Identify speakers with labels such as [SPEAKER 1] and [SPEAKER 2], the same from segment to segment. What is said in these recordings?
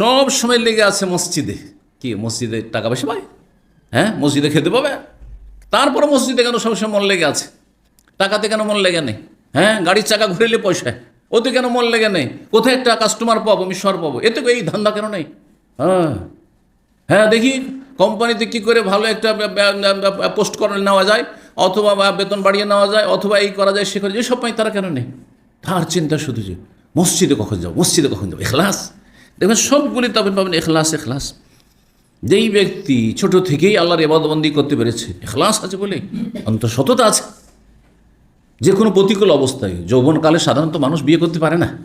[SPEAKER 1] সব সময় লেগে আছে মসজিদে। কি, মসজিদে টাকা পয়সা পায়? হ্যাঁ মসজিদে খেতে পাবে? তারপরে মসজিদে কেন সবসময় মন লেগে আছে? টাকাতে কেন মন লেগে নেই? হ্যাঁ গাড়ির চাকা ঘুরেলে পয়সা ওতে কেন মন লেগে নেই? কোথায় একটা কাস্টমার পাবো, আমি সর পাবো? এতে এই ধান্দা কেন নেই? হ্যাঁ। হ্যাঁ দেখি কোম্পানিতে কি করে ভালো একটা পোস্ট করে নেওয়া যায়, অথবা বেতন বাড়িয়ে নেওয়া যায়, অথবা এই করা যায়, সে করে এসব পাই তারা কেন নেই? তার চিন্তা শুধু যে, মসজিদে কখন যাব, মসজিদে কখন যাব? এখলাস। দেখবেন সবগুলি তখন পাবেন এখলাস এখলাস। যেই ব্যক্তি ছোট থেকেই আল্লাহর এবাদবন্দি করতে পেরেছে, এখলাস আছে বলে অন্ত সততা আছে। যে কোনো প্রতিকূল অবস্থায়, যৌবনকালে সাধারণত মানুষ বিয়ে করতে পারে না।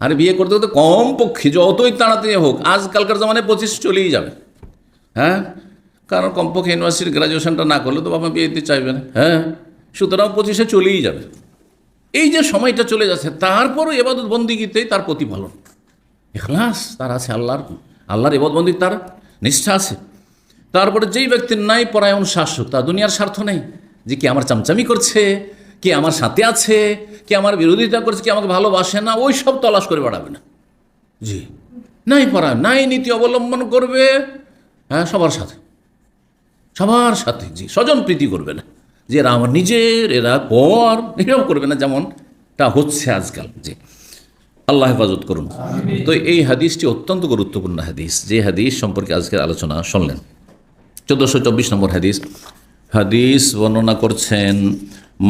[SPEAKER 1] আর বিয়ে করতে করতে কম পক্ষে যতই তাড়াতাড়ি হোক, আজকালকার জামানে পঁচিশ চলেই যাবে। হ্যাঁ? কারণ কমপক্ষে ইউনিভার্সিটির গ্রাজুয়েশনটা না করলে তো বাবা বিয়ে দিতে চাইবে না। হ্যাঁ? সুতরাং পঁচিশে চলেই যাবে। এই যে সময়টা চলে যাচ্ছে, তারপরও এবাদত বন্দিগিতেই তার প্রতিফলন। এখলাস তার আছে আল্লাহর আল্লাহর এবাদবন্দি তার নিষ্ঠা আছে। তারপরে যেই ব্যক্তির নাই পরায়ণ শাসক তা দুনিয়ার স্বার্থ নেই। যে কি আমার চামচামি করছে, কে আমার সাথে আছে, কে আমার বিরোধিতা করছে, কে আমাকে ভালোবাসে না, ওই সব তলাশ করে বেড়াবে না। জি। নাই পরায়ণ নাই নীতি অবলম্বন করবে হ্যাঁ সবার সাথে। সবার সাথে, জি, স্বজন প্রীতি করবে না। যে এরা আমার নিজের, এরা পর এরকম করবে না, যেমনটা হচ্ছে আজকাল, জি। আল্লাহ হেফাজত করুন। তো এই হাদিসটি অত্যন্ত গুরুত্বপূর্ণ হাদিস। যে হাদিস সম্পর্কে আজকের আলোচনা শুনলেন। চোদ্দোশো চব্বিশ নম্বর হাদিস। হাদিস বর্ণনা করছেন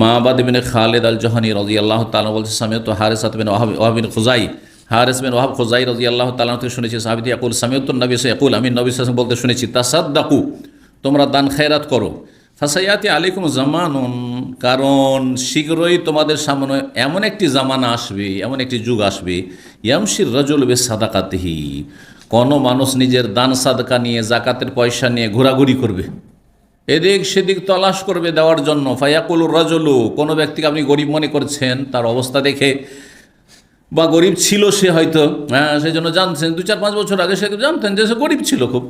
[SPEAKER 1] মা বাদিবিনে খালেদ আল জহানি রাজি আল্লাহ তালা বলছে সামিয়ত হারেস বিন ওয়াহাব ওয়াহাবিন খুজাই হারেস বিন ওয়াহাব খুজাই রাজি আল্লাহ তালা থেকে শুনেছি সাবিদি আকুল সামিয়ত নবী একুল আমি নবী সাসম বলতে শুনেছি, তাসাদ্দাকু, তোমরা দান খেরাত করো। ফাসাইয়াতি আলিকুম জামানুন কারণ শীঘ্রই তোমাদের সামনে এমন একটি জামানা আসবে, এমন একটি যুগ আসবে। ইয়ামশির রাজুল বে সাদাকাতিহি কোনো মানুষ নিজের দান সাদকা নিয়ে, জাকাতের পয়সা নিয়ে ঘোরাঘুরি করবে। এদিক সেদিক তলাশ করবে দেওয়ার জন্য। ফায়াকুল রজলু, কোনো ব্যক্তিকে আপনি গরিব মনে করছেন, তার অবস্থা দেখে, বা গরিব ছিল সে হয়তো হ্যাঁ সেই জন্য জানছেন। দু চার পাঁচ বছর আগে সে জানতেন যে সে গরিব ছিল খুব।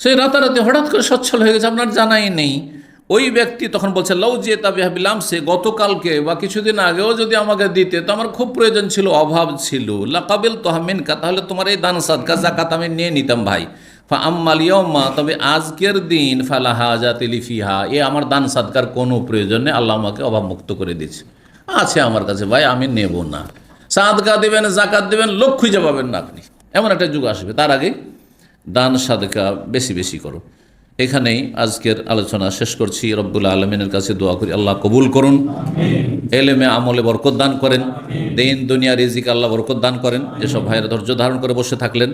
[SPEAKER 1] সে রাতারাতি হঠাৎ করে সচ্ছল হয়ে গেছে, আপনার জানাই নেই। ওই ব্যক্তি তখন বলছে লও যে তা ভাবিলাম সে গতকালকে বা কিছুদিন আগেও যদি আমাকে দিতে, তো আমার খুব প্রয়োজন ছিল, অভাব ছিল। লাকাবিল তোহামিনকা তাহলে তোমার এই দান সাদকা, জাকাত আমি নিয়ে নিতাম ভাই। ফা আম্মালিয়ম্মা তবে আজকের দিন, ফালা হাজা তেলিফিহা এ আমার দান সাদকার কোনো প্রয়োজন নেই, আল্লাহ আমাকে অভাবমুক্ত করে দিচ্ছে আছে আমার কাছে, ভাই, আমি নেব না। সাদকা দেবেন, জাকাত দেবেন লোক খুঁজে পাবেন না আপনি এমন একটা যুগ আসবে, তার আগে দান সাদকা বেশি বেশি করো। এখানেই আজকের আলোচনা শেষ করছি। রব্বুল আলমিনের কাছে দোয়া করি, আল্লাহ কবুল করুন। এলেমে আমলে বরকত দান করেন। দিন, দুনিয়া, রিজিক আল্লাহ বরকত দান করেন। যেসব ভাইয়েরা ধৈর্য ধারণ করে বসে থাকলেন।